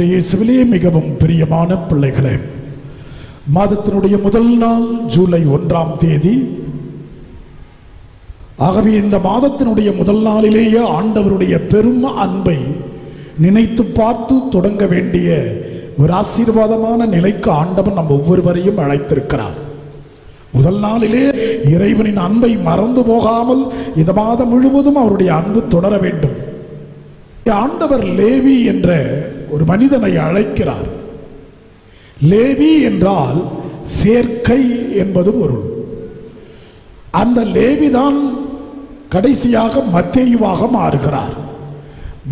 இயேசுவிலே மிகவும் பிரியமான பிள்ளைகளே மாதத்தினுடைய முதல் நாள் ஜூலை ஒன்றாம் தேதி. ஆகவே இந்த மாதத்தினுடைய முதல் நாளிலேயே ஆண்டவருடைய பெரும் அன்பை நினைத்து பார்த்து தொடங்க வேண்டிய ஒரு ஆசீர்வாதமான நிலைக்கு ஆண்டவன் நம் ஒவ்வொருவரையும் அழைத்திருக்கிறார். முதல் நாளிலே இறைவனின் அன்பை மறந்து போகாமல் இந்த மாதம் முழுவதும் அவருடைய அன்பு தொடர வேண்டும். ஆண்டவர் லேவி என்ற ஒரு மனிதனை அழைக்கிறார். லேவி என்றால் சேர்க்கை என்பது பொருள். அந்த லேவிதான் கடைசியாக மத்தேயுவாக மாறுகிறார்.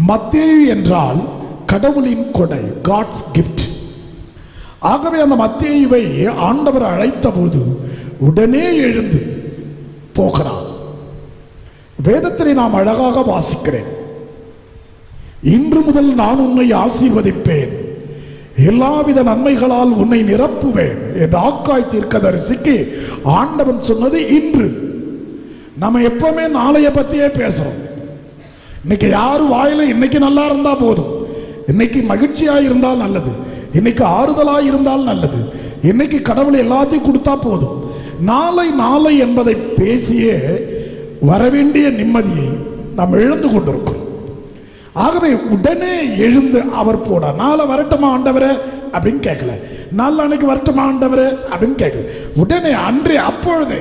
மத்தேயு என்றால் கடவுளின் கொடை காட்ஸ் கிஃப்ட் ஆகவே அந்த மத்தேயுவை ஆண்டவர் அழைத்தபோது உடனே எழுந்து போகிறார். வேதத்திலே நாம் அழகாக வாசிக்கிறேன். இன்று முதல் நான் உன்னை ஆசீர்வதிப்பேன். எல்லாவித நன்மைகளால் உன்னை நிரப்புவேன் என்று ஆக்காய் தீர்க்கதரிசிக்கு ஆண்டவன் சொன்னது இன்று. நம்ம எப்பவுமே நாளைய பத்தியே பேசுறோம். இன்னைக்கு யாரு வாயில இன்னைக்கு நல்லா இருந்தா போதும். இன்னைக்கு மகிழ்ச்சியா இருந்தால் நல்லது. இன்னைக்கு ஆறுதலா இருந்தால் நல்லது. இன்னைக்கு கடவுள் எல்லாத்தையும் கொடுத்தா போதும். நாளை நாளை என்பதை பேசியே வரவேண்டிய நிம்மதியை நாம் இழந்து கொண்டிருக்கிறோம். ஆகவே உடனே எழுந்து அவர் போட நாளை வரட்டுமா ஆண்டவரே? அப்படின்னு கேட்கல. நாளை அன்னைக்கு வரட்டுமா ஆண்டவரே? அப்படின்னு கேட்கல. உடனே அன்றே அப்பொழுதே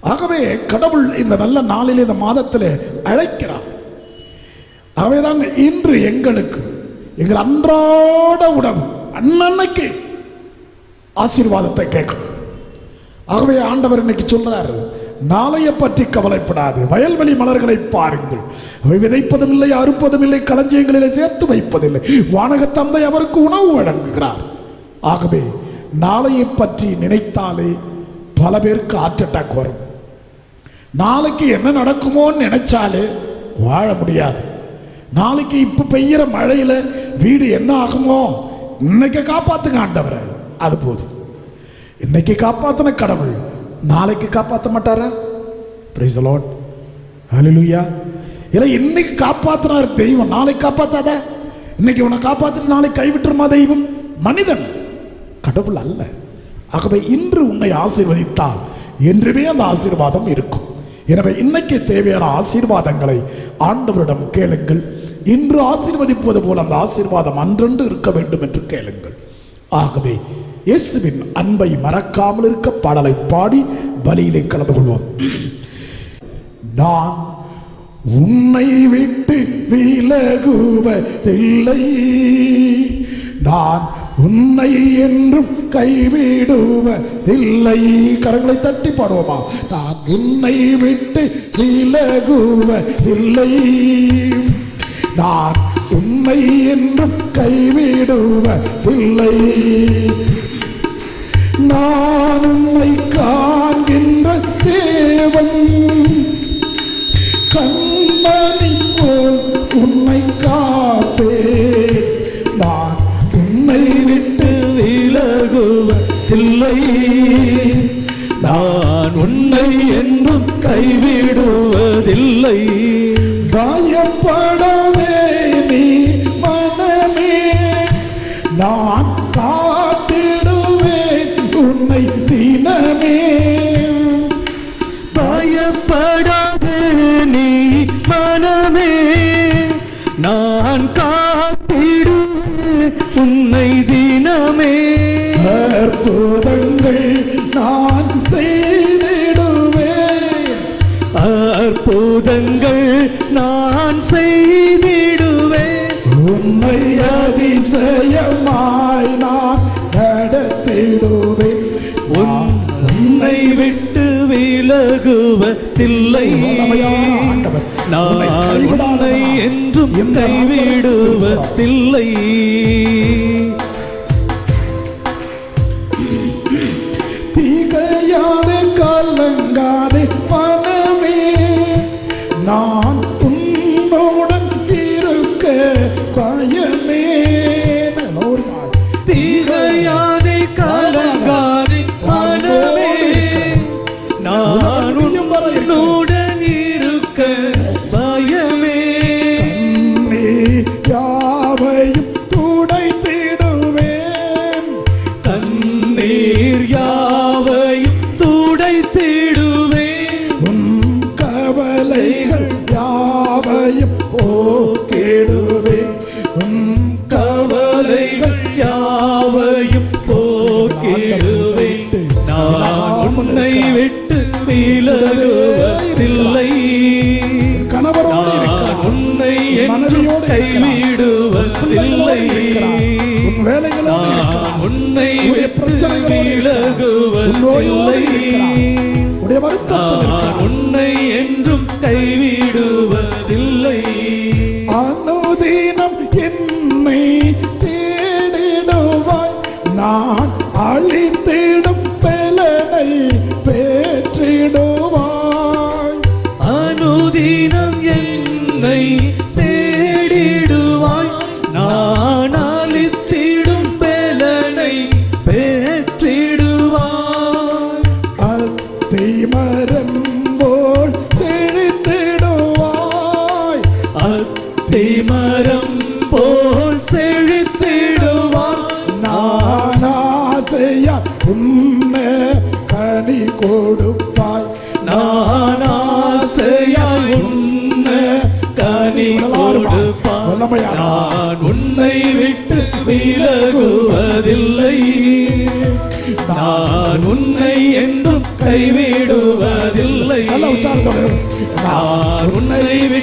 ஆகவே கடவுள் இந்த நல்ல நாளில் இந்த மாதத்தில் அழைக்கிறார். அவைதான் இன்று எங்களுக்கு எங்கள் அன்றாட உணவு அன்னன்னைக்கு ஆசீர்வாதத்தை கேட்கும் ஆகவே ஆண்டவர் இன்னைக்கு சொல்றாரு நாளைய பற்றி கவலைப்படாது. வயல்வெளி மலர்களை பாருங்கள். அவை விதைப்பதும் இல்லை அறுப்பதும் இல்லை களஞ்சியங்களிலே சேர்த்து வைப்பதில்லை. வானக தந்தை அவருக்கு உணவு வழங்குகிறார். ஆகவே நாளையை பற்றி நினைத்தாலே பல பேருக்கு ஹார்ட் அட்டாக் வரும். நாளைக்கு என்ன நடக்குமோன்னு நினைச்சாலே வாழ முடியாது. நாளைக்கு இப்போ பெய்கிற மழையில வீடு என்ன ஆகுமோ இன்னைக்கு காப்பாத்துங்க ஆண்டவரை. அது போதும். இன்னைக்கு காப்பாத்தின கடவுள் நாளைக்கு காப்பாற்ற மாட்டாரா? பிரைஸ் லாட் ஹலிலுயா இல்லை இன்னைக்கு காப்பாற்றினார் தெய்வம். நாளைக்கு காப்பாற்றாத இன்னைக்கு உன்னை காப்பாற்றிட்டு நாளைக்கு கைவிட்டுருமா தெய்வம்? மனிதன். கடவுள் அல்ல. ஆகவே இன்று உன்னை ஆசீர்வதித்தால் என்றுமே அந்த ஆசீர்வாதம் இருக்கும். எனவே இன்னைக்கு தேவையான ஆசீர்வாதங்களை ஆண்டவரிடம் கேளுங்கள். இன்று ஆசீர்வதிப்பது போல அந்த ஆசீர்வாதம் அன்றென்று இருக்க வேண்டும் என்று கேளுங்கள். ஆகவே இயேசுவின் அன்பை மறக்காமல் இருக்க பாடலை பாடி பலியிலே கலந்து கொள்வோம். நான் உன்னை விட்டு விலகுவதில்லை. நான் உன்னை என்றும் கைவிடுவதில்லை. கரங்களை தட்டி பாடுவோமா? நான் உன்னை விட்டு விலகுவதில்லை. நான் உன்னை என்றும் கைவிடுவதில்லை. நான் நான் செய்திடுவேன். உன்னை அதிசயமாய் நான் நடத்திடுவேன். உன் உன்னை விட்டு விலகுவதில்லை. நான் என்றும் கைவிடுவதில்லை.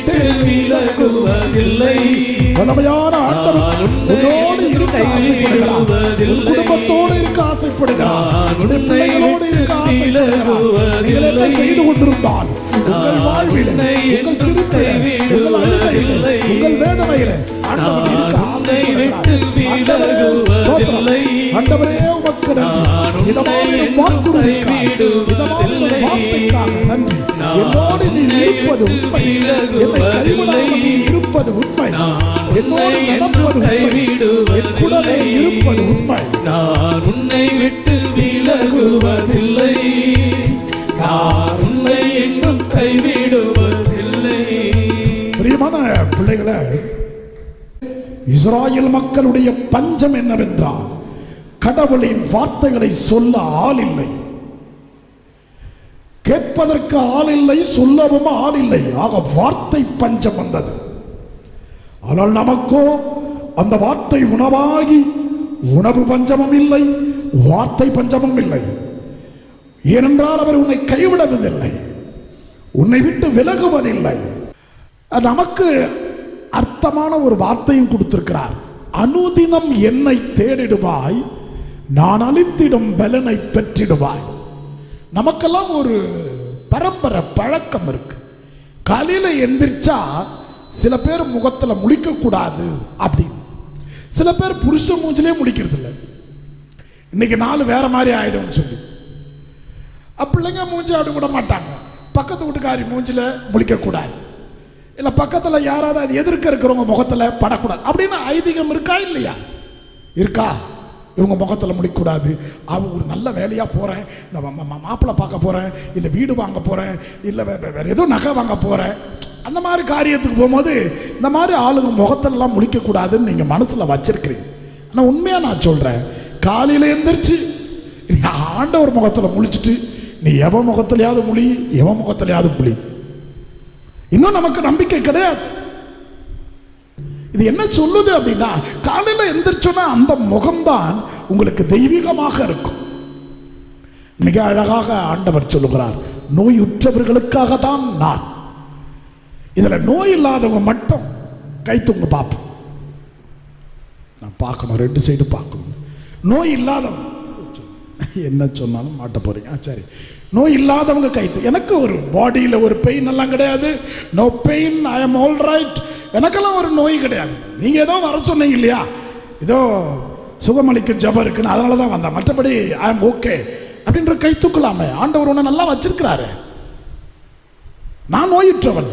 விட்டு விலகுவதில்லை. வல்லமையான ஆண்டவர் உன்னோடு இருக்க ஆசைப்படுகிறார். குடும்பத்தோடு இருக்க ஆசைப்படுகிறார். உன்னை பிள்ளைகளோடு இருக்க ஆசைப்படுகிறார். செய்து கொண்டிருந்தால் உங்கள் வாழ்விலே உங்கள் உங்கள் அழுகையிலே. உங்கள் வேதனையிலே ஆண்டவர் ஆசைப்படுகிறார். ஆண்டவரே, உமக்கு நன்றி. இதமான இருப்பது உண்மை. என்னை கைவிடாமல் நீ இருப்பது உண்மை. நான் என்னோடு நடப்பது உண்மை. இருப்பது உண்மை. நான் உன்னை விட்டு விலகுவதில்லை. நான் உன்னை என்றும் கைவிடுவதில்லை. பிரியமான பிள்ளைகளே இஸ்ராயேல் மக்களுடைய பஞ்சம் என்னவென்றால் கடவுளின் வார்த்தைகளை சொல்ல ஆள் இல்லை. கேட்பதற்கு ஆள் இல்லை சொல்லவும் ஆள் இல்லை. ஆக வார்த்தை பஞ்சம் வந்தது. ஆனால் நமக்கோ அந்த வார்த்தை உணவாகி உணவு பஞ்சமும் இல்லை வார்த்தை பஞ்சமும் இல்லை. ஏனென்றால் அவர் உன்னை கைவிடுவதில்லை. உன்னை விட்டு விலகுவதில்லை. நமக்கு அர்த்தமான ஒரு வார்த்தையும் கொடுத்திருக்கிறார். அனுதினம் என்னை தேடிடுவாய் நான் அளித்திடும் பலனை பெற்றிடுவாய். நமக்கெல்லாம் ஒரு பரம்பரை பழக்கம் இருக்கு. காலையில் எந்திரிச்சா சில பேர் முகத்தில் முழிக்கக்கூடாது அப்படின்னு. சில பேர் புருஷ மூஞ்சிலே முடிக்கிறது இல்லை இன்னைக்கு நாள் வேற மாதிரி ஆயிடும்னு சொல்லி. பிள்ளைங்க மூஞ்சி அப்படி விட மாட்டாங்க. பக்கத்து வீட்டுக்காரி மூஞ்சில் முழிக்கக்கூடாது. இல்லை பக்கத்தில் யாராவது அது எதிர்க்க இருக்கிறவங்க முகத்தில் படக்கூடாது. அப்படின்னு ஐதீகம் இருக்கா இல்லையா? இருக்கா. இவங்க முகத்தில் முடிக்கக்கூடாது அவங்க ஒரு நல்ல வேலையாக போகிறேன் இந்த மா- மாப்பிள்ளை பார்க்க போகிறேன் இல்லை வீடு வாங்க போகிறேன் இல்லை வே வே- ஏதோ நகை வாங்க போகிறேன் அந்த மாதிரி காரியத்துக்கு போகும்போது இந்த மாதிரி ஆளுங்க முகத்திலலாம் முழிக்கக்கூடாதுன்னு நீங்கள் மனசில் வச்சுருக்கிறீங்க. ஆனால் உண்மையாக நான் சொல்கிறேன் காலையில் எந்திரிச்சு நீ ஆண்டவர் முகத்தில் முழிச்சிட்டு நீ எவன் முகத்திலையாவது முழி எவன் முகத்திலையாவது முழி இன்னும் நமக்கு நம்பிக்கை கிடையாது. இது என்ன சொல்லுது அப்படின்னா காலையில் எந்திரிச்சோன்னா அந்த முகம்தான் உங்களுக்கு தெய்வீகமாக இருக்கும். மிக அழகாக ஆண்டவர் சொல்லுகிறார் நோயுற்றவர்களுக்காக தான் நான். இதில் நோய் இல்லாதவங்க மட்டும் கைத்தூங்க பார்ப்போம். நான் பார்க்கணும் ரெண்டு சைடு பார்க்கணும். நோய் இல்லாதவங்க என்ன சொன்னாலும் மாட்ட போறீங்க. ஆ, சரி. நோய் இல்லாதவங்க கைத்து எனக்கு ஒரு பாடியில் ஒரு பெயின் எல்லாம் கிடையாது. No pain I am all right எனக்கெல்லாம் ஒரு நோய் கிடையாது. நீங்கள் ஏதோ வர சொன்னீங்க இல்லையா? ஏதோ சுகமளிக்கு ஜபம் இருக்குன்னு அதனால தான் வந்தேன். மற்றபடி ஐ எம் ஓகே அப்படின்ற கை தூக்கலாமே. ஆண்டவர் உன்னை நல்லா வச்சிருக்கிறாரு. நான் நோயுற்றவன்.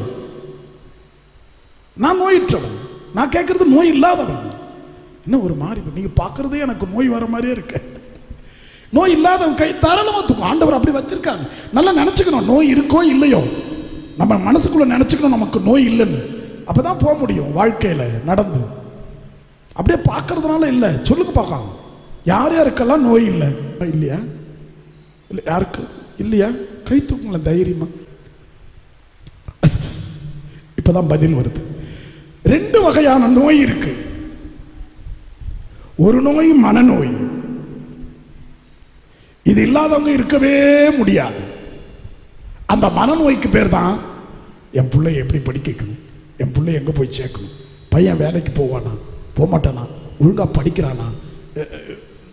நான் நோயுற்றவன். நான் கேட்கறது நோய் இல்லாதவன். என்ன ஒரு மாதிரி நீங்கள் பார்க்குறதே எனக்கு நோய் வர மாதிரியே இருக்கு. நோய் இல்லாதவன் கை தாராளமாக தூக்கும் ஆண்டவர் அப்படி வச்சிருக்காரு. நல்லா நினச்சிக்கணும். நோய் இருக்கோ இல்லையோ? நம்ம மனசுக்குள்ளே நினச்சிக்கணும் நமக்கு நோய் இல்லைன்னு. அப்பதான் போக முடியும் வாழ்க்கையில் நடந்து. அப்படியே பார்க்கறதுனால இல்லை சொல்லுங்க பார்க்கலாம். யார் யாருக்கெல்லாம் நோய் இல்லை? இல்லையா? இல்லை யாருக்கு? இல்லையா? கை தூக்குங்களேன் தைரியமா. இப்பதான் பதில் வருது. ரெண்டு வகையான நோய் இருக்கு. ஒரு நோய் மனநோய். இது இல்லாதவங்க இருக்கவே முடியாது. அந்த மனநோய்க்கு பேர் தான் என் பிள்ளைய எப்படி படிக்கணும் என் பிள்ளை எங்கே போய் சேர்க்கணும்? பையன் வேலைக்கு போவானா? போக மாட்டானா ஒழுங்காக படிக்கிறானா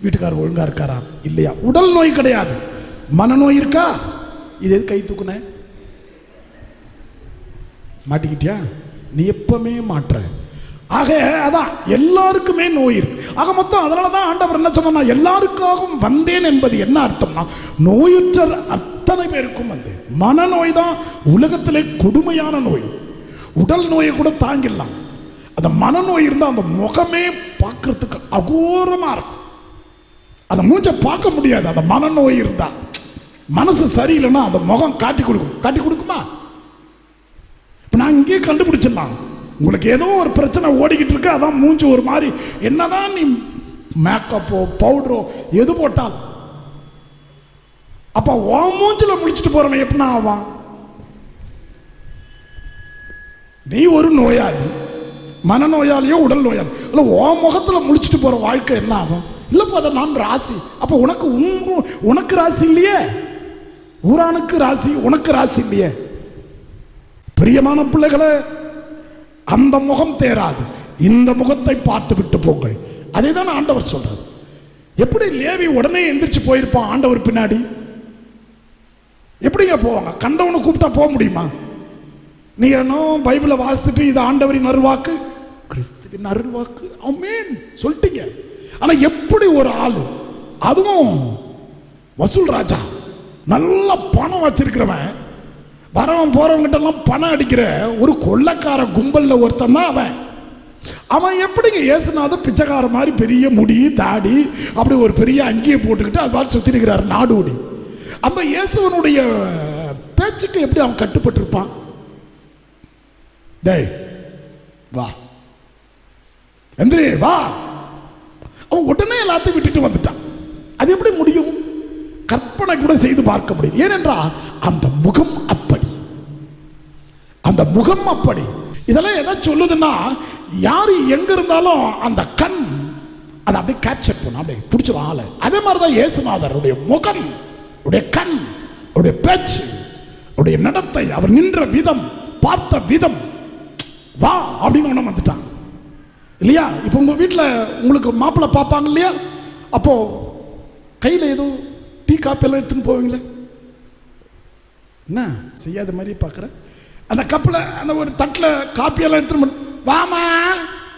வீட்டுக்காரர் ஒழுங்காக இருக்காரா? இல்லையா? உடல் நோய் கிடையாது. மனநோய் இருக்கா? இது எது கை தூக்குன? மாட்டிக்கிட்டியா? நீ எப்பவுமே மாற்ற ஆக அதான் எல்லாருக்குமே நோய் இருக்கு. ஆக மொத்தம் அதனால தான் ஆண்டவர் என்ன சொன்னா எல்லாருக்காகவும் வந்தேன் என்பது என்ன அர்த்தம்னா நோயுற்ற அத்தனை பேருக்கும் வந்தேன். மனநோய் தான் உலகத்திலே கொடுமையான நோய். உடல் நோயை கூட தாங்கிடலாம். அந்த மனநோய் இருந்தால் அந்த முகமே பார்க்கறதுக்கு அகோரமாக இருக்கும். அந்த மூஞ்ச பார்க்க முடியாது. அந்த மனநோய் இருந்தால் மனசு சரியில்லைன்னா அந்த முகம் காட்டி கொடுக்கும். காட்டி கொடுக்குமா? இப்போ நான் இங்கேயே கண்டுபிடிச்சிடலாம். உங்களுக்கு ஏதோ ஒரு பிரச்சனை ஓடிக்கிட்டு இருக்கு. அதான் மூஞ்சி ஒரு மாதிரி. என்னதான் நீ மேக்கப்போ பவுடரோ எது போட்டால் அப்போ உன் மூஞ்சில் முழிச்சிட்டு போகிறவன் எப்படின்னா ஆவான்? நீ ஒரு நோயாளி மனநோயாளியோ உடல் நோயாளி. இல்லை ஓ முகத்துல முழிச்சிட்டு போற வாழ்க்கை என்ன ஆகும்? இல்லப்பா அதை நான் ராசி. அப்போ உனக்கு உங்க உனக்கு ராசி இல்லையே? ஊரானுக்கு ராசி உனக்கு ராசி இல்லையே? பிரியமான பிள்ளைகளை அந்த முகம் தேராது. இந்த முகத்தை பார்த்து விட்டு போங்கள். அதே தான் ஆண்டவர் சொல்றார். எப்படி லேவி உடனே எந்திரிச்சு போயிருப்பான் ஆண்டவர் பின்னாடி? எப்படிங்க போவாங்க? கண்டவனை கூப்பிட்டா போக முடியுமா? நீ என்ன பைபிளை வாசித்துட்டு இது ஆண்டவரின் அருள்வாக்கு? கிறிஸ்துவின் அருள்வாக்கு. அமேன் சொல்லிட்டீங்க. ஆனால் எப்படி ஒரு ஆள்? அதுவும் வசூல் ராஜா. நல்ல பணம் வச்சிருக்கிறவன். வரவன் போறவங்கிட்ட எல்லாம் பணம் அடிக்கிற ஒரு கொள்ளக்கார கும்பல்ல ஒருத்தன் தான் அவன். அவன் எப்படிங்க இயேசுநாதர் பிச்சைக்கார மாதிரி பெரிய முடி தாடி அப்படி ஒரு பெரிய அங்கியை போட்டுக்கிட்டு அது மாதிரி சுத்தி இருக்கிறார் நாடோடி. அப்ப இயேசுவனுடைய பேச்சுக்கு எப்படி அவன் கட்டுப்பட்டிருப்பான்? டேய் வா. எந்திரி வா. அவன் உடனே எல்லாத்தையும் விட்டுட்டு வந்துட்டான். அது எப்படி முடியும்? கற்பனை கூட செய்து பார்க்க முடியும். ஏனென்றால் அந்த முகம் அப்படி. அந்த முகம் அப்படி. இதெல்லாம் எதை சொல்லுதுன்னா யார் எங்க இருந்தாலும் அந்த கண் அதை அப்படியே கேப்சர் பண்ணும் அப்படியே பிடிச்சிடும் ஆளை அதே மாதிரி தான் இயேசுநாதருடைய முகம் உடைய கண் உடைய பேச்சு உடைய நடத்தை அவர் நின்ற விதம் பார்த்த விதம் வா அப்படின்னு ஒன்று வந்துட்டான். இல்லையா? இப்போ உங்கள் வீட்டில் உங்களுக்கு மாப்பிள்ளை பார்ப்பாங்க இல்லையா? அப்போது கையில் ஏதோ டீ காப்பி எல்லாம் எடுத்துன்னு போவீங்களே? என்ன? செய்யாத மாதிரி பார்க்குறேன் அந்த கப்பில் அந்த ஒரு தட்டில் காப்பியெல்லாம் எடுத்துட்டு வந்து, வாமா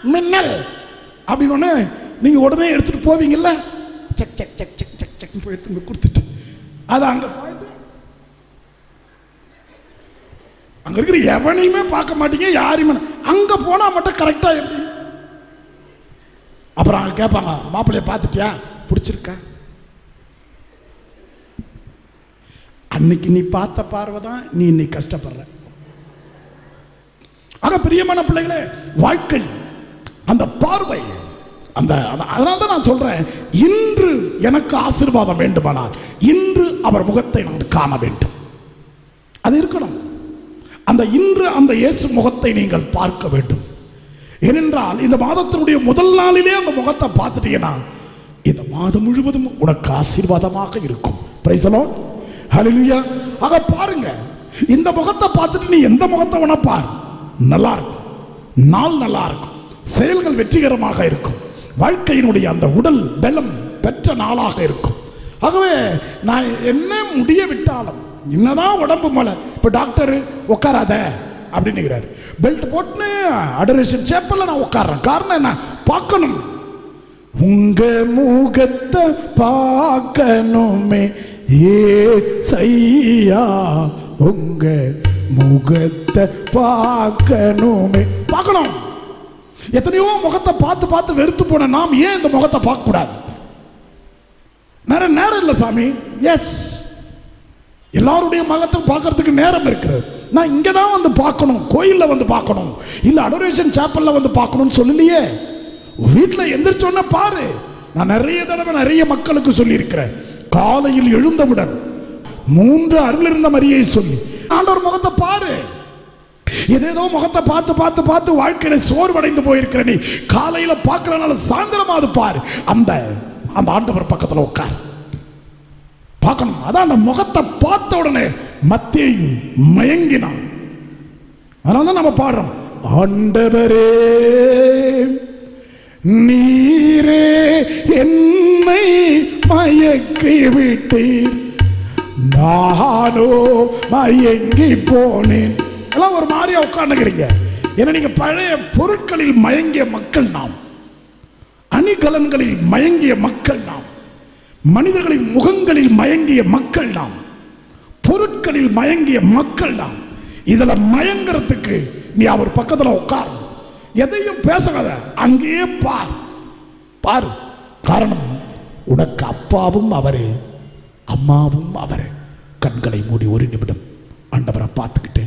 மின்னல். அப்படின்னு ஒன்று நீங்கள் உடனே எடுத்துகிட்டு போவீங்கல்ல? Check check check check check check போய் எடுத்துன்னு கொடுத்துட்டு அதை அங்கே அங்கே இருக்கிற எவனையுமே பார்க்க மாட்டீங்க யாரையுமே அங்கே போனால் மட்டும் கரெக்டாக எப்படி? அப்புறம் அங்கே கேட்பாங்க மாப்பிள்ளைய பார்த்துட்டியா? பிடிச்சிருக்கா? அன்னைக்கு நீ பார்த்த பார்வை தான் நீ இன்னைக்கு கஷ்டப்படுற. ஆக பிரியமான பிள்ளைகளே வாழ்க்கை அந்த பார்வை அந்த அதனால தான் நான் சொல்றேன் இன்று எனக்கு ஆசீர்வாதம் வேண்டுமானால் இன்று அவர் முகத்தை நான் காண வேண்டும். அது இருக்கணும். அந்த இன்று அந்த இயேசு முகத்தை நீங்கள் பார்க்க வேண்டும். ஏனென்றால் இந்த மாதத்தினுடைய முதல் நாளிலே அந்த முகத்தை பார்த்துட்டீங்கன்னா இந்த மாதம் முழுவதும் உனக்கு ஆசீர்வாதமாக இருக்கும். பிரைசலோ ஹalleluya ஆக பாருங்க இந்த முகத்தை பார்த்துட்டு நீ எந்த முகத்தை வேணா பார். நல்லா இருக்கும். நாள் நல்லா இருக்கும். செயல்கள் வெற்றிகரமாக இருக்கும். வாழ்க்கையினுடைய அந்த உடல் பலம் பெற்ற நாளாக இருக்கும். ஆகவே நான் என்ன முடிய விட்டாலும் என்னதான் உடம்பு மலை இப்போ டாக்டர் உட்காராத அப்படின்னுங்கிறாரு பெல்ட் போட்டுன்னு அடரேஷன் சேப்பல்ல நான் உட்கார்றேன் காரணம் என்ன? பார்க்கணும். உங்க முகத்தை பார்க்கணுமே. ஏ சையா உங்க முகத்தை பார்க்கணுமே. பார்க்கணும். எத்தனையோ முகத்தை பார்த்து பார்த்து வெறுத்து போன நாம் ஏன் இந்த முகத்தை பார்க்க கூடாது நேரம் நேரம் இல்லை சாமி. எஸ் எல்லாருடைய மகத்தையும் பார்க்கறதுக்கு நேரம் இருக்கிறது. நான் இங்கே தான் வந்து பார்க்கணும் கோயிலில் வந்து பார்க்கணும் இல்லை அடோரேஷன் சேப்பலில் வந்து பார்க்கணும்னு சொல்லலையே வீட்டில் எந்திரிச்சோன்னா பாரு. நான் நிறைய தடவை நிறைய மக்களுக்கு சொல்லியிருக்கிறேன். காலையில் எழுந்தவுடன் மூன்று அருள் இருந்த மரியை சொல்லி. ஆண்டவர் முகத்தை பாரு. ஏதேதோ முகத்தை பார்த்து பார்த்து பார்த்து வாழ்க்கையில சோர்வடைந்து போயிருக்கிற நீ காலையில பார்க்கறனால சாயந்தரமா அது பாரு. அந்த அந்த ஆண்டவர் பக்கத்தில் உட்கார். பார்க்கணும். அதான் அந்த முகத்தை பார்த்த உடனே மத்தியும் மயங்கினான். அதனால தான் நம்ம பாடுறோம். ஆண்டவரே நீரே என்னை மயக்கி விட்டீர். நானோ மயங்கி போனேன். எல்லாம் ஒரு மாதிரியா உட்காந்துக்கிறீங்க ஏன்னா நீங்க பழைய பொருட்களில் மயங்கிய மக்கள் நாம். அணிகலன்களில் மயங்கிய மக்கள் நாம். மனிதர்களின் முகங்களில் மயங்கிய மக்கள் நாம் பொருட்களில் மயங்கிய மக்கள் நாம் இதுல மயங்கிறதுக்கு நீ அவர் பக்கத்துல உட்கார். எதையும் பேசாத அங்கேயே பார். பார். காரணம் உனக்கு அப்பாவும் அவரே அம்மாவும் அவரே. கண்களை மூடி ஒரு நிமிடம் ஆண்டவரை பார்த்துக்கிட்டு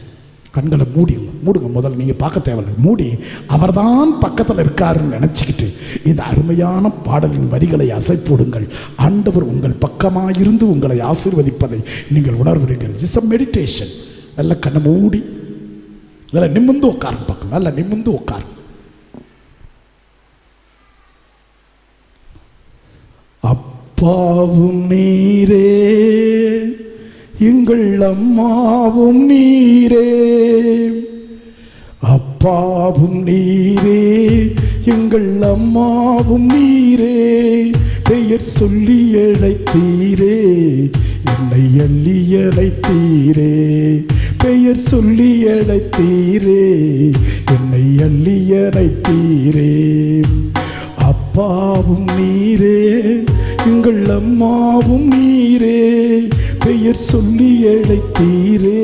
கண்களை மூடி மூடுங்க. முதல்ல நீங்கள் பார்க்க தேவையில்லை. மூடி அவர்தான் பக்கத்தில் இருக்காருன்னு நினச்சிக்கிட்டு இந்த அருமையான பாடலின் வரிகளை அசைப்போடுங்கள். ஆண்டவர் உங்கள் பக்கமாயிருந்து உங்களை ஆசீர்வதிப்பதை நீங்கள் உணர்வீர்கள் இட்ஸ் அ மெடிடேஷன் நல்ல கண்ணை மூடி நல்ல நிமிர்ந்து உட்காருங்க பக்கம். நல்ல நிமிர்ந்து உட்காரு அப்பாவும் நீரே. எங்கள் அம்மாவும் நீரே. அப்பாவும் நீரே எங்கள் அம்மாவும் நீரே. பெயர் சொல்லி அழைத்தீரே என்னை அள்ளி அழைத்தீரே. பெயர் சொல்லி அழைத்தீரே என்னை அள்ளி அழைத்தீரே. அப்பாவும் நீரே எங்கள் அம்மாவும் நீரே. பெயர் சொல்லி அழைத்தீரே.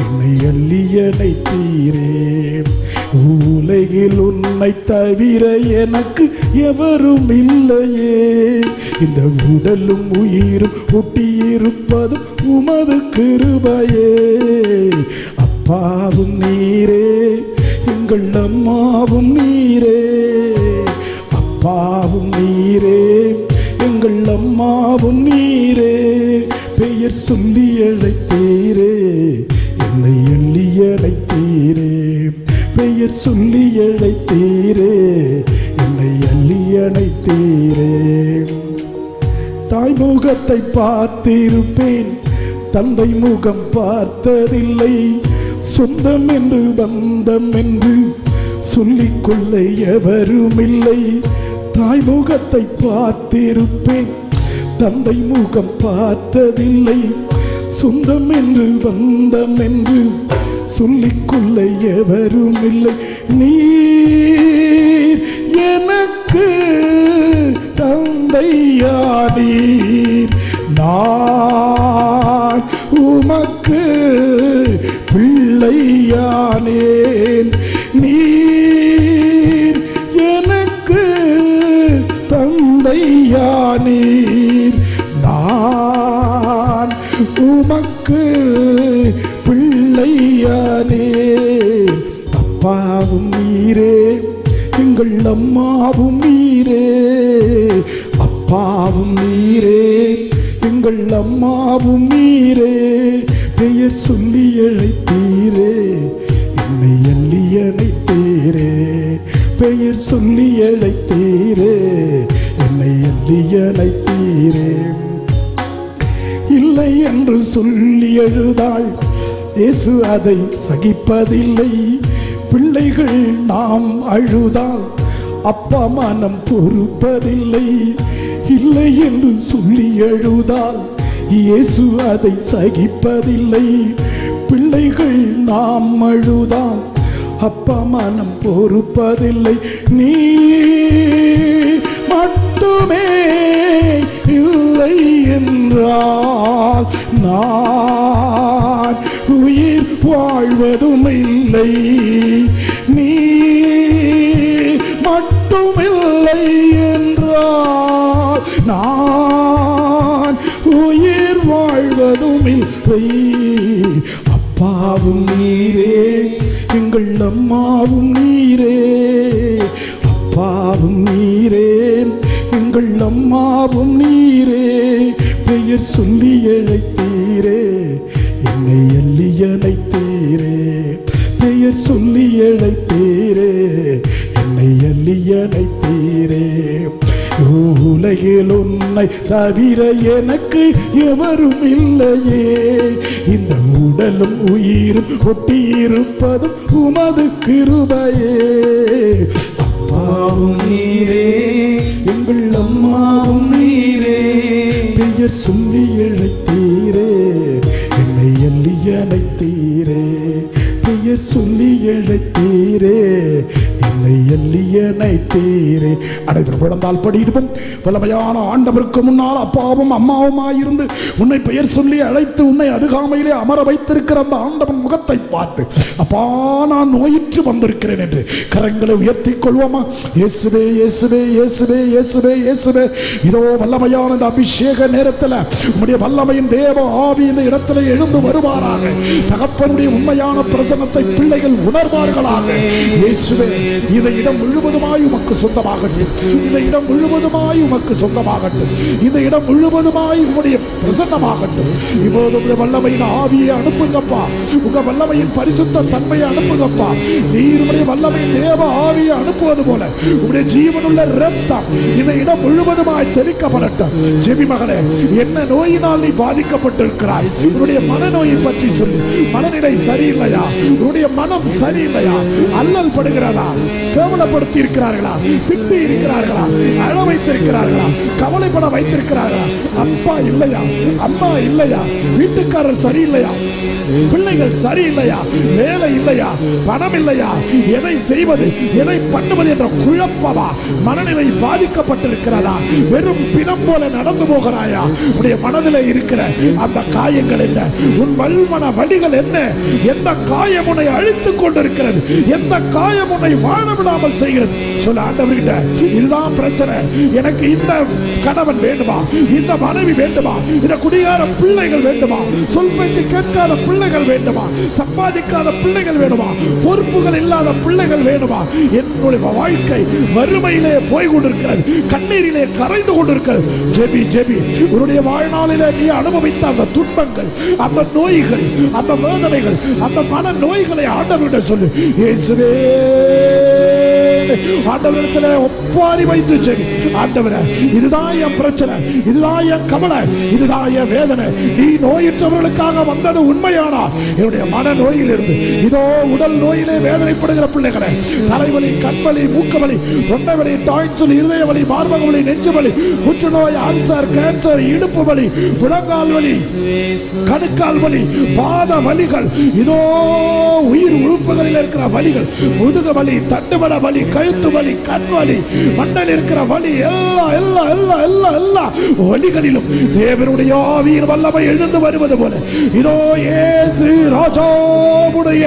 என்னை அள்ளி அழைத்தீரே. உலகில் உன்னை தவிர எனக்கு எவரும் இல்லையே. இந்த உடலும் உயிரும் ஒட்டியிருப்பதும் உமது கிருபையே. அப்பாவும் நீரே எங்கள் அம்மாவும் நீரே. அப்பாவும் நீரே எங்கள் அம்மாவும் நீ பெயர் சொல்லி அழைத்தீரே. என்னை எள்ளி அழைத்தீரே. பெயர் சொல்லி அழைத்தீரே. என்னை அள்ளி அழைத்தீரே. தாய் முகத்தை பார்த்திருப்பேன். தந்தை முகம் பார்த்ததில்லை. சொந்தம் என்று பந்தம் என்று சொல்லிக்கொள்ள எவருமில்லை. தாய் முகத்தை பார்த்திருப்பேன். தந்தை முகம் பார்த்ததில்லை. சொந்தம் என்று வந்தம் என்று சொல்லிக்கொள்ள எவரும் இல்லை நீர் எனக்கு தந்தையானீர். நான் உமக்கு பிள்ளையானே அம்மாவும் நீரே அப்பாவும் நீரே எங்கள் அம்மாவும் நீரே பெயர் சொல்லி அழைத்தீரே என்னை அள்ளி அழைத்தீரே பெயர் சொல்லி அழைத்தீரே என்னை அள்ளி அழைத்தீரே இல்லை என்று சொல்லி எழுதாள் இயேசு அதை சகிப்பதில்லை. பிள்ளைகள் நாம் அழுதால் அப்பா மனம் பொறுப்பதில்லை. இல்லை என்று சொல்லி எழுதால் இயேசு அதை சகிப்பதில்லை. பிள்ளைகள் நாம் அழுதால் அப்பா மனம் பொறுப்பதில்லை. நீ மட்டுமே இல்லை என்றால் நான் உயிர் வாழ்வதும் இல்லை நீ என்றால் நான் உயிர் வாழ்வதும் இல்லை அப்பாவும் நீரே எங்கள் அம்மாவும் நீரே. அப்பாவும் நீரே எங்கள் அம்மாவும் நீரே. பெயர் சொல்லி அழைத்தீரே என்னை அள்ளி அழைத்தீரே பெயர் சொல்லி அழைத்தீரே அள்ளி அழைத்தீரே உலகில் உன்னை தவிர எனக்கு எவரும் இல்லையே. இந்த உடலும் உயிரும் ஒட்டியிருப்பதும் உமது கிருபையே. அப்பாவும் நீரே எங்கள் அம்மாவும் நீரே. பெயர் சொல்லி அழைத்தீரே என்னை அள்ளி அழைத்தீரே பெயர் சொல்லி அழைத்தீரே எல்லியனை தேரே அணைத்தீரே அனைத்து பிறந்தால் படியிருப்போம் வல்லமையான ஆண்டவருக்கு முன்னால் அப்பாவும் அம்மாவுமாயிருந்து உன்னை பெயர் சொல்லி அழைத்து உன்னை அருகாமையிலே அமர வைத்திருக்கிற அந்த ஆண்டவன் முகத்தை பார்த்து அப்பா நான் நோயிற்று வந்திருக்கிறேன் என்று கரங்களை உயர்த்தி கொள்வோமா? இயேசுவே இயேசுவே இயேசுவே இயேசுவே இயேசுவே. இதோ வல்லமையான இந்த அபிஷேக நேரத்தில் உம்முடைய வல்லமையின் தேவ ஆவி இந்த இடத்துல எழுந்து வருவாராக. தகப்பனுடைய உண்மையான பிரசனத்தை பிள்ளைகள் உணர்வார்களாக. இயேசுவே இதை இடம் முழுவதுமாய் உமக்கு சொந்தமாகட்டும். இந்த இடம் முழுவதுமாய் உமக்கு சொந்தமாகட்டும். இந்த இடம் முழுவதுமாய் உங்களுடைய பிரசன்னமாகட்டும். இப்போது உங்க வல்லமையின் ஆவியை அனுப்புங்கப்பா. உங்க வல்லமையின் பரிசுத்த தன்மையை அனுப்புங்கப்பா. நீருடைய வல்லமையின் தேவ ஆவியை அனுப்புவது போல உங்களுடைய ஜீவனுள்ள ரத்தம் இந்த இடம் முழுவதுமாய் தெளிக்கப்படட்டும். ஜெபி மகளே என்ன நோயினால் நீ பாதிக்கப்பட்டிருக்கிறாய்? உன்னுடைய மனநோயை பற்றி சொல்லு. மனநிலை சரியில்லையா? உன்னுடைய மனம் சரியில்லையா? அல்லல் படுகிறதா? கேவலப்படுத்தி இருக்கிறார்களா திட்டி இருக்கிறார்களா அழ வைத்திருக்கிறார்களா கவலைப்பட வைத்திருக்கிறார்களா? அப்பா இல்லையா? அம்மா இல்லையா? வீட்டுக்காரர் சரியில்லையா? பிள்ளைகள் சரியில்லையா? வேலை இல்லையா? பணம் இல்லையா? எதை செய்வது? எதை பண்ணுவது என்ற குழப்பமா? மனநிலை பாதிக்கப்பட்டிருக்கிறதா? வெறும் பிணம் போல நடந்து போகிறாயா? உடைய மனதில் இருக்கிற அந்த காயங்கள் என்ன? உன் வல்மன வழிகள் என்ன? எந்த காயம் உன்னை அழித்துக் கொண்டிருக்கிறது? எந்த காயம் உன்னை வாழ இல்லாமல் செய்கிறது. சொல்ல ஆண்டவர்கிட்ட இதுதான் பிரச்சனை. எனக்கு இந்த கணவன் வேண்டுமா? இந்த மனைவி வேண்டுமா? இந்த குடிகார பிள்ளைகள் வேண்டுமா? சொல் பேச்சு கேட்காத பிள்ளைகள் வேண்டுமா? சம்பாதிக்காத பிள்ளைகள் வேண்டுமா பொறுப்புகள் இல்லாத பிள்ளைகள் வேண்டுமா என்னுடைய வாழ்க்கை வறுமையிலே போய் கொண்டிருக்கிறது கண்ணீரிலே கரைந்து கொண்டிருக்கிறது. ஜெபி ஜெபி. உன்னுடைய வாழ்நாளிலே நீ அனுபவித்த அந்த துன்பங்கள் அந்த நோய்கள் அந்த வேதனைகள் அந்த மன நோய்களை ஆண்டவர்கிட்ட சொல்லு. இயேசுவே. ആണ്ടവരത്തിലെ ஒப்பாரி வைத்து செய். ஆண்டவரே இதுதான் என் பிரச்சனை இதுதான் என் கவலை இதுதான் என் வேதனை. நீ நோயற்றவர்களுக்காக வந்தது உண்மையானா? என்னுடைய மன நோயிலிருந்து இதோ உடல் நோயிலே வேதனைப்படுகிற பிள்ளைகளை தலைவலி கண்வலி மூக்கவலி தொண்டை வலி டாய்ச்சல் இருதய வலி மார்பக வலி நெஞ்சு வலி புற்றுநோய் அல்சர் கேன்சர் இடுப்பு வலி முழங்கால் வலி கணுக்கால் வலி பாத வலிகள் இதோ உயிர் உறுப்புகளில் இருக்கிற வலிகள் முதுகு வலி தட்டுவட வலி கழுத்து வலி கண் வலி மண்ணில் இருக்கிற வழி எல்லா எல்லா எல்லா எல்லா எல்லா வழிகளிலும் தேவனுடைய ஆவியின் வல்லமை எழுந்து வருவது போல. இதோ ஏசு ராஜா. இயேசு ராஜாவுடைய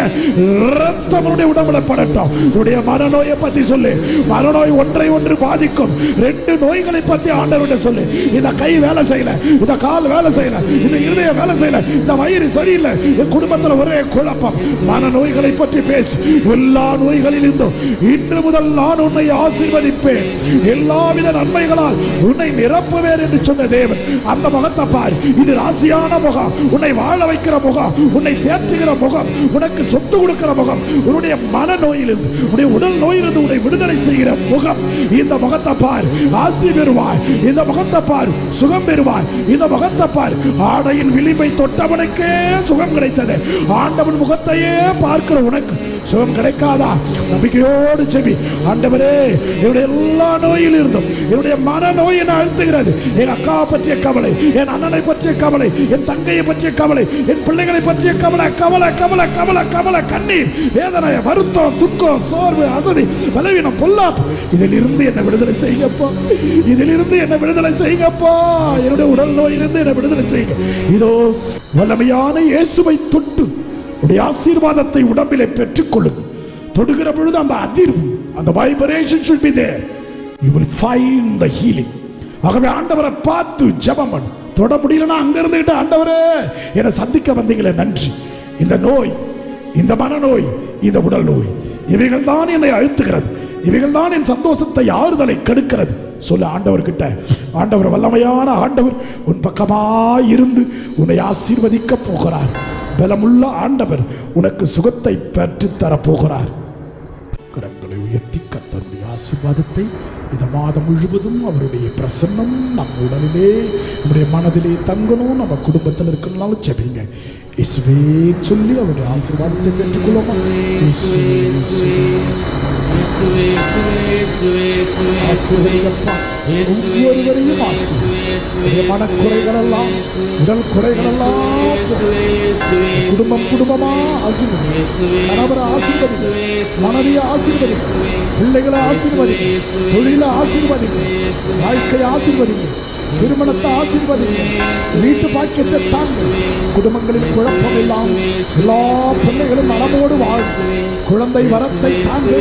ரத்தமுடைய உடம்புல படட்டும். உடைய மனநோயை பத்தி சொல்லு. மனநோய் ஒன்றை ஒன்று பாதிக்கும். ரெண்டு நோய்களை பத்தி ஆண்டவர்கிட்ட சொல்லு. இந்த கை வேலை செய்யல இந்த கால் வேலை செய்யல இந்த இருதயம் வேலை செய்யல இந்த வயிறு சரியில்லை. என் குடும்பத்துல ஒரே குழப்பம். மனநோய்களை பற்றி பேசு. எல்லா நோய்களில் இருந்தும் இன்று முதல் நான் உன்னை ஆசீர்வதிப்பேன். எல்லாவித நன்மைகளால் உன்னை நிரப்புவேன் என்று சொன்ன தேவன். அந்த முகத்தை பார். இது ராசியான முகம். உன்னை வாழ வைக்கிற முகம். உன்னை தேற்றுகிற முகம். உனக்கு சொத்து கொடுக்கிற முகம் உன்னுடைய மனநோயிலிருந்து உன்னுடைய உடல் நோயிலிருந்து உன்னை விடுதலை செய்கிற முகம் இந்த முகத்தை பார். ஆசி பெறுவாய். இந்த முகத்தை பார். சுகம் பெறுவாய். இந்த முகத்தை பார். ஆடையின் விளிம்பை தொட்டவனுக்கே சுகம் கிடைத்தது. ஆண்டவன் முகத்தையே பார்க்கிற உனக்கு. சுகம் கிடைக்காதா? நம்பிக்கையோடு செவி ஆண்டவரே என்னுடைய எல்லா நோயில் இருந்தும் என்னுடைய மன நோய் என்னை அழுத்துகிறது. என் அக்காவை பற்றிய கவலை என் அண்ணனை பற்றிய கவலை என் தங்கையை பற்றிய கவலை என் பிள்ளைகளை பற்றிய கவலை கவலை கவலை கவலை கவலை கண்ணீர் வேதனை வருத்தம் துக்கம் சோர்வு அசதி பலவீனம் பொல்லாப்பு. இதிலிருந்து என்னை விடுதலை செய்யுங்கப்பா. இதிலிருந்து என்னை விடுதலை செய்யுங்கப்பா. என்னுடைய உடல் நோயிலிருந்து என்னை விடுதலை செய்யுங்க. இதோ வல்லமையான இயேசுவை தொட்டு அவருடைய ஆசீர்வாதத்தை உடம்பிலே பெற்றுக்கொள்ளுங்கள் தொடுகிற பொழுது அந்த அதிர்வு அந்த வைபரேஷன் should be there. You will find the healing. ஆகவே ஆண்டவரை பார்த்து ஜெபம் பண்ணு. தொட முடியலன்னா அங்க இருந்துகிட்ட ஆண்டவரே என்னை சந்திக்க வந்தீங்களே நன்றி. இந்த நோய் இந்த மனநோய் இந்த உடல் நோய் இவைகள் தான் என்னை அழுத்துகிறது. இவைகள் தான் என் சந்தோஷத்தை ஆறுதலை கெடுக்கிறது. சொல்லு ஆண்டவர்கிட்ட ஆண்டவர் வல்லமையான ஆண்டவர் உன் பக்கமாய் இருந்து உன்னை ஆசீர்வதிக்க போகிறார். பலமுள்ள ஆண்டவர் உனக்கு சுகத்தை பெற்றுத் தரப் போகிறார் கரங்களை உயர்த்தி கர்த்தருடைய ஆசீர்வாதத்தை இந்த மாதம் முழுவதும் அவருடைய பிரசன்னம் நம் உடலிலே நம்முடைய மனதிலே தங்கணும் நம்ம குடும்பத்தில் இருக்கணும்னாலும் செபிங்க இயேசுவே சொல்லி அவருடைய ஆசீர்வாதத்தை பெற்றுக்கொள்ளுமா. ஒவ்வொருவரையும் ஆசீர்வதி. மனக்குறைகளெல்லாம் உடல் குறைகளெல்லாம் குடும்பம் குடும்பமா ஆசீர்வதி கணவரை ஆசீர்வதி மனைவியை ஆசீர்வதி பிள்ளைகளை ஆசீர்வதி தொழிலை ஆசீர்வதி வாழ்க்கையை ஆசீர்வதி திருமணத்தை ஆசீர்வதி வீட்டு பாக்கியத்தை தாங்க குடும்பங்களில் குழப்பம் இல்லாம எல்லா பிள்ளைகளும் நலமோடு வாழ் குழந்தை வரத்தை தாங்க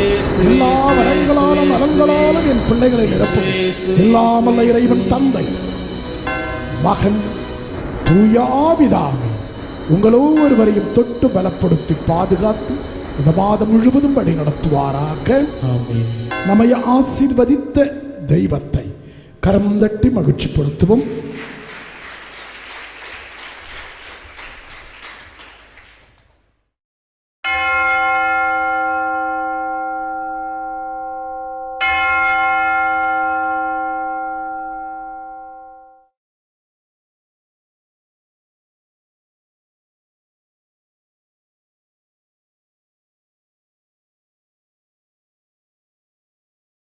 எல்லா வரங்களாலும் நலங்களாலும் என் பிள்ளைகளை நிரப்பும். எல்லாமல்ல இறைவன் தந்தை. மகன் தூயாவிதாமே. உங்கள் ஒவ்வொருவரையும் தொட்டு பலப்படுத்தி பாதுகாத்து இந்த மாதம் முழுவதும் வழி நடத்துவாராக. நம்மை ஆசீர்வதித்த தெய்வத்தை கரம் தட்டி மகிழ்ச்சிப்படுத்துவோம்.